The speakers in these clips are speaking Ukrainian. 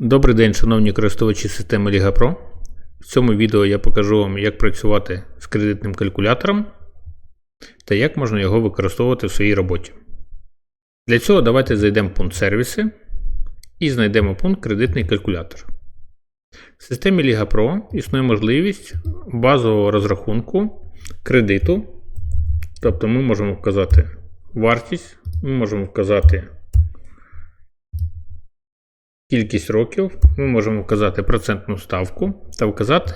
Добрий день, шановні користувачі системи Liga Pro. В цьому відео я покажу вам, як працювати з кредитним калькулятором та як можна його використовувати в своїй роботі. Для цього давайте зайдемо в пункт сервіси і знайдемо пункт кредитний калькулятор. В системі Liga Pro існує можливість базового розрахунку кредиту. Тобто ми можемо вказати вартість, ми можемо вказати кількість років, ми можемо вказати процентну ставку та вказати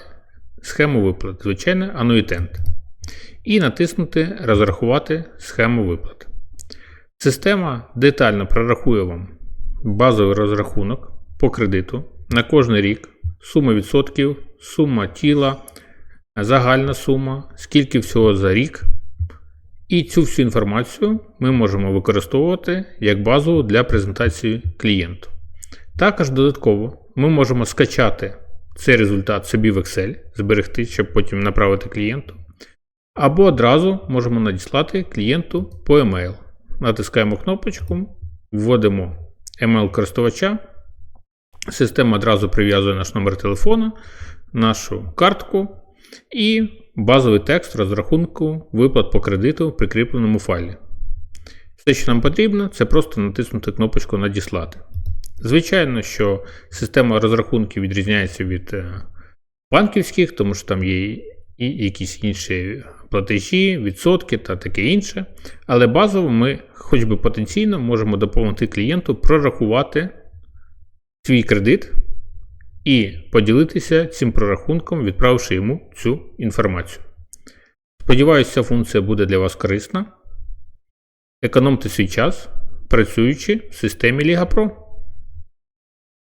схему виплат, звичайно, ануїтент. І натиснути Розрахувати схему виплат. Система детально прорахує вам базовий розрахунок по кредиту на кожний рік, сума відсотків, сума тіла, загальна сума, скільки всього за рік. І цю всю інформацію ми можемо використовувати як базу для презентації клієнту. Також додатково ми можемо скачати цей результат собі в Excel, зберегти, щоб потім направити клієнту. Або одразу можемо надіслати клієнту по email. Натискаємо кнопочку, вводимо email користувача. Система одразу прив'язує наш номер телефону, нашу картку і базовий текст розрахунку виплат по кредиту в прикріпленому файлі. Все, що нам потрібно, це просто натиснути кнопочку Надіслати. Звичайно, що система розрахунків відрізняється від е, банківських, тому що там є і якісь інші платежі, відсотки та таке інше. Але базово ми, хоч би потенційно, можемо допомогти клієнту прорахувати свій кредит і поділитися цим прорахунком, відправивши йому цю інформацію. Сподіваюся, ця функція буде для вас корисна. Економте свій час, працюючи в системі Liga Pro.